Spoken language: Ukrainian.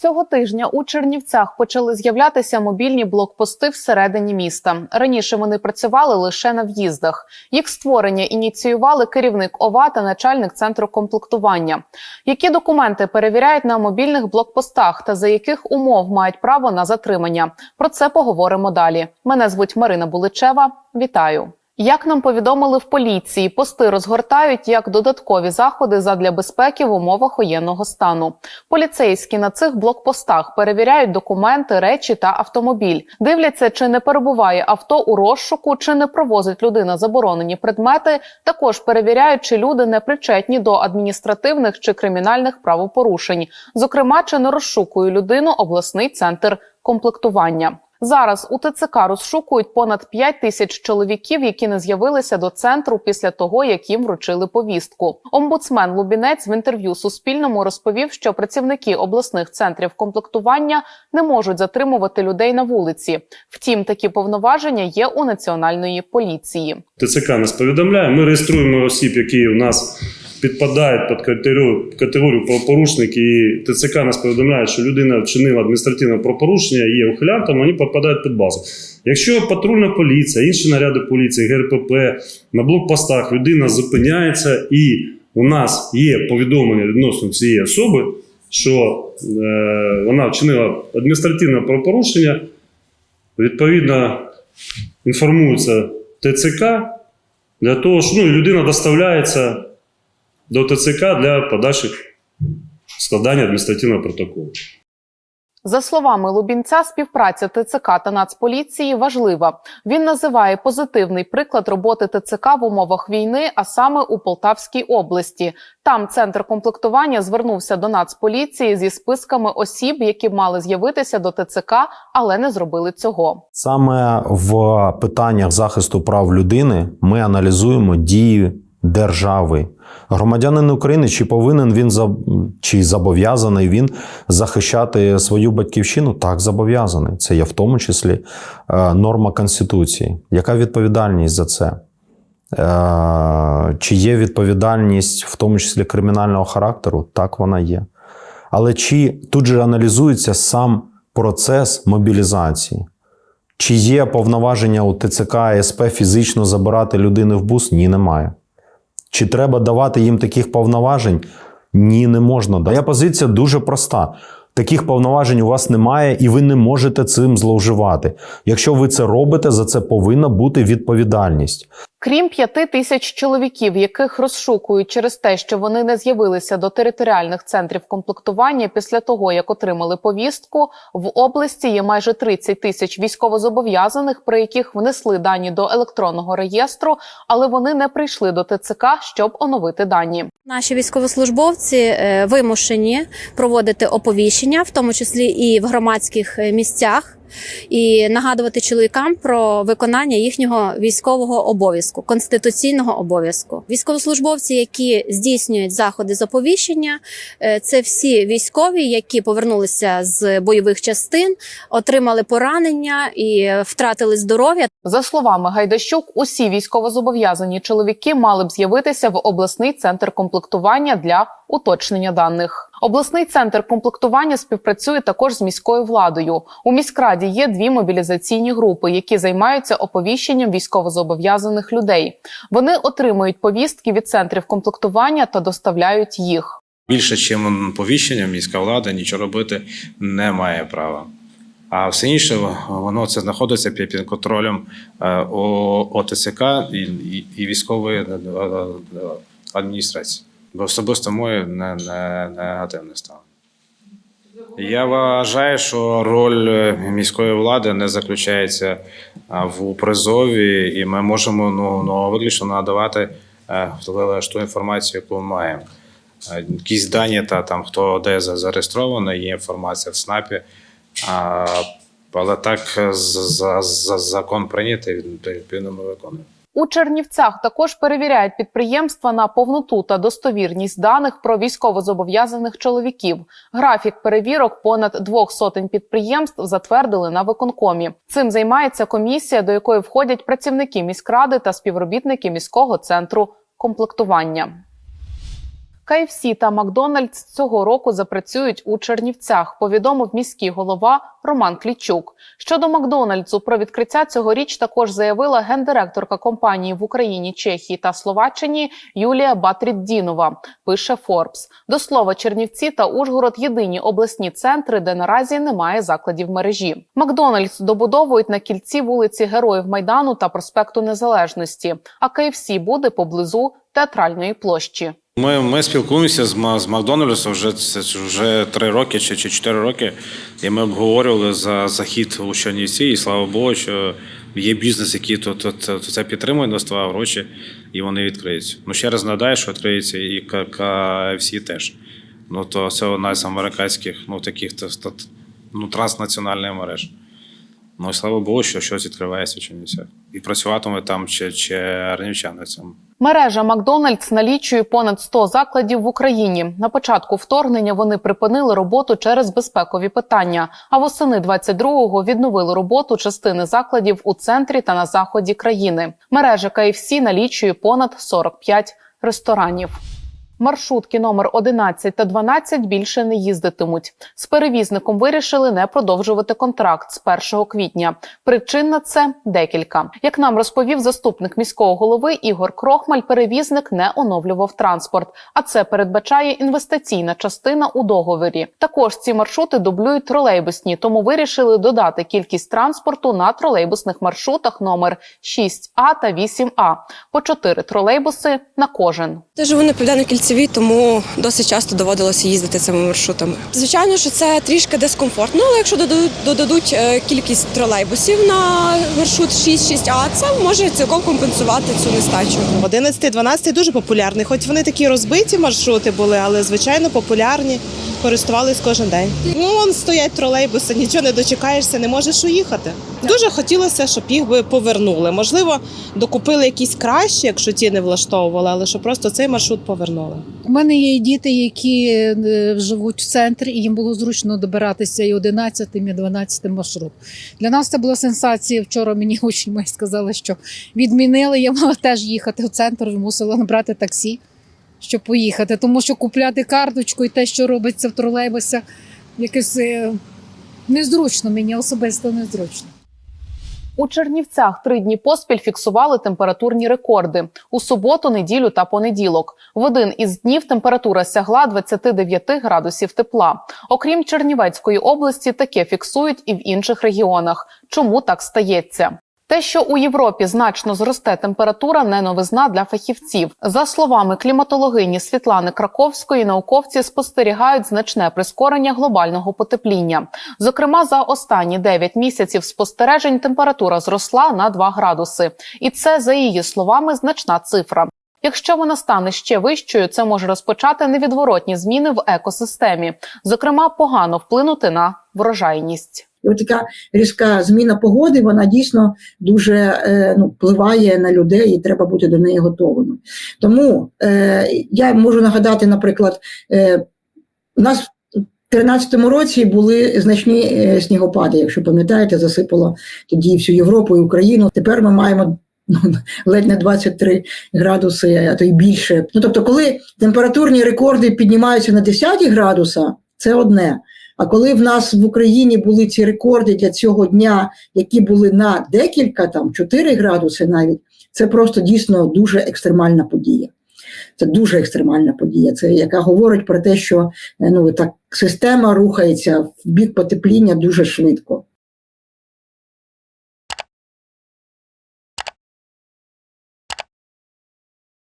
Цього тижня у Чернівцях почали з'являтися мобільні блокпости всередині міста. Раніше вони працювали лише на в'їздах. Їх створення ініціювали керівник ОВА та начальник центру комплектування. Які документи перевіряють на мобільних блокпостах та за яких умов мають право на затримання? Про це поговоримо далі. Мене звуть Марина Буличева. Вітаю. Як нам повідомили в поліції, пости розгортають як додаткові заходи задля безпеки в умовах воєнного стану. Поліцейські на цих блокпостах перевіряють документи, речі та автомобіль. Дивляться, чи не перебуває авто у розшуку, чи не провозить людина заборонені предмети. Також перевіряють, чи люди не причетні до адміністративних чи кримінальних правопорушень. Зокрема, чи не розшукує людину обласний центр комплектування. Зараз у ТЦК розшукують понад 5 тисяч чоловіків, які не з'явилися до центру після того, як їм вручили повістку. Омбудсмен Лубінець в інтерв'ю Суспільному розповів, що працівники обласних центрів комплектування не можуть затримувати людей на вулиці. Втім, такі повноваження є у національної поліції. ТЦК нас повідомляє. Ми реєструємо осіб, які у нас підпадають під категорію, категорію правопорушників, і ТЦК нас повідомляє, що людина вчинила адміністративне правопорушення, і є ухилянтом, вони підпадають під базу. Якщо патрульна поліція, інші наряди поліції, ГРПП на блокпостах людина зупиняється, і у нас є повідомлення відносно цієї особи, що е, вона вчинила адміністративне правопорушення, відповідно інформується ТЦК для того, що ну, людина доставляється до ТЦК для подальших складання адміністративного протоколу. За словами Лубінця, співпраця ТЦК та Нацполіції важлива. Він називає позитивний приклад роботи ТЦК в умовах війни, а саме у Полтавській області. Там центр комплектування звернувся до Нацполіції зі списками осіб, які мали з'явитися до ТЦК, але не зробили цього. Саме в питаннях захисту прав людини ми аналізуємо дії держави. Громадянин України чи повинен він чи зобов'язаний він захищати свою батьківщину? Так, зобов'язаний. Це є в тому числі е, норма Конституції. Яка відповідальність за це? Е, Чи є відповідальність, в тому числі кримінального характеру? Так, вона є. Але чи тут же аналізується сам процес мобілізації? Чи є повноваження у ТЦК і СП фізично забирати людини в бус? Ні, немає. Чи треба давати їм таких повноважень? Ні, не можна. Моя позиція дуже проста. Таких повноважень у вас немає, і ви не можете цим зловживати. Якщо ви це робите, за це повинна бути відповідальність. Крім п'яти тисяч чоловіків, яких розшукують через те, що вони не з'явилися до територіальних центрів комплектування після того, як отримали повістку, в області є майже 30 тисяч військовозобов'язаних, при яких внесли дані до електронного реєстру, але вони не прийшли до ТЦК, щоб оновити дані. Наші військовослужбовці е, вимушені проводити оповіщення, в тому числі і в громадських е, місцях, і нагадувати чоловікам про виконання їхнього військового обов'язку, конституційного обов'язку. Військовослужбовці, які здійснюють заходи з оповіщення, е, це всі військові, які повернулися з бойових частин, отримали поранення і втратили здоров'я. За словами Гайдащук, усі військовозобов'язані чоловіки мали б з'явитися в обласний центр комплектування для уточнення даних. Обласний центр комплектування співпрацює також з міською владою. У міськраді є дві мобілізаційні групи, які займаються оповіщенням військовозобов'язаних людей. Вони отримують повістки від центрів комплектування та доставляють їх. Більше, чим повіщення, міська влада нічого робити не має права. А все інше воно це знаходиться під контролем е, ОТЦК і, і, і військової е, е, адміністрації. Бо особисто моє не, не, негативне ставлення. Я вважаю, що роль е, міської влади не заключається в призові, і ми можемо ну, ну виключно надавати е, ту інформацію, яку ми маємо. Е, Якісь дані та там хто де за- зареєстрований, є інформація в СНАПі. А, але так е, за, за, закон прийнятий, відповідно ми виконуємо. У Чернівцях також перевіряють підприємства на повноту та достовірність даних про військовозобов'язаних чоловіків. Графік перевірок понад двох сотень підприємств затвердили на виконкомі. Цим займається комісія, до якої входять працівники міськради та співробітники міського центру комплектування. KFC та Макдональдс цього року запрацюють у Чернівцях. Повідомив міський голова Роман Клічук. Щодо Макдональдсу, про відкриття цьогоріч також заявила гендиректорка компанії в Україні, Чехії та Словаччині Юлія Батріддінова. Пише Форбс. До слова, Чернівці та Ужгород єдині обласні центри, де наразі немає закладів мережі. Макдональдс добудовують на кільці вулиці Героїв Майдану та проспекту Незалежності. А КФС буде поблизу театральної площі. Ми, ми спілкуємося з, з Макдональдсом вже це вже три роки чи, чи чотири роки, і ми обговорювали за захід у Чернівці, і слава Богу, що є бізнес, який то, то, то, це підтримує, інвестував гроші, і вони відкриються. Ну ще раз нагадаю, що відкриється і К- KFC теж. Ну то це одна з американських, ну таких ну, транснаціональних мереж. Ну і слава Богу, що щось відкривається в Чернівцях. І працюватиме там чи арнівчани. Мережа Макдональдс налічує понад 100 закладів в Україні. На початку вторгнення вони припинили роботу через безпекові питання. А восени 22-го відновили роботу частини закладів у центрі та на заході країни. Мережа KFC налічує понад 45 ресторанів. Маршрутки номер 11 та 12 більше не їздитимуть. З перевізником вирішили не продовжувати контракт з 1 квітня. Причин на це декілька. Як нам розповів заступник міського голови Ігор Крохмаль, перевізник не оновлював транспорт, а це передбачає інвестиційна частина у договорі. Також ці маршрути дублюють тролейбусні, тому вирішили додати кількість транспорту на тролейбусних маршрутах номер 6А та 8А по 4 тролейбуси на кожен. Я живу на південно-кільцевій, тому досить часто доводилося їздити цими маршрутами. Звичайно, що це трішки дискомфортно, але якщо додадуть, додадуть е, кількість тролейбусів на маршрут 6-6А, це може цілком компенсувати цю нестачу. 11-12 дуже популярний. Хоч вони такі розбиті маршрути були, але звичайно популярні. Користувались кожен день. Ну, вон стоять тролейбуси, нічого не дочекаєшся, не можеш уїхати. Дуже хотілося, щоб їх би повернули. Можливо, докупили якісь кращі, якщо ті не влаштовували, але щоб просто цей маршрут повернули. У мене є діти, які е, живуть в центрі, і їм було зручно добиратися і 11, і 12 маршрут. Для нас це була сенсація. Вчора мені учні мої сказали, що відмінили. Я мала теж їхати в центр, мусила набрати таксі, щоб поїхати. Тому що купляти карточку і те, що робиться в тролейбусах, якось е, незручно мені особисто незручно. У Чернівцях три дні поспіль фіксували температурні рекорди у суботу, неділю та понеділок. В один із днів температура сягла 29 градусів тепла. Окрім Чернівецької області, таке фіксують і в інших регіонах. Чому так стається? Те, що у Європі значно зросте температура, не новизна для фахівців. За словами кліматологині Світлани Краковської, науковці спостерігають значне прискорення глобального потепління. Зокрема, за останні 9 місяців спостережень температура зросла на 2 градуси, і це, за її словами, значна цифра. Якщо вона стане ще вищою, це може розпочати невідворотні зміни в екосистемі, зокрема, погано вплинути на врожайність. І от така різка зміна погоди, вона дійсно дуже е, ну, впливає на людей, і треба бути до неї готовими. Тому е, я можу нагадати, наприклад, е, у нас в 2013 році були значні е, снігопади, якщо пам'ятаєте, засипало тоді всю Європу і Україну. Тепер ми маємо. ну, Ледь не 23 градуси, а то й більше. Ну тобто, коли температурні рекорди піднімаються на 10 градуса, це одне. А коли в нас в Україні були ці рекорди для цього дня, які були на декілька, там 4 градуси навіть, це просто дійсно дуже екстремальна подія. Це дуже екстремальна подія, це яка говорить про те, що е, ну так система рухається в бік потепління дуже швидко.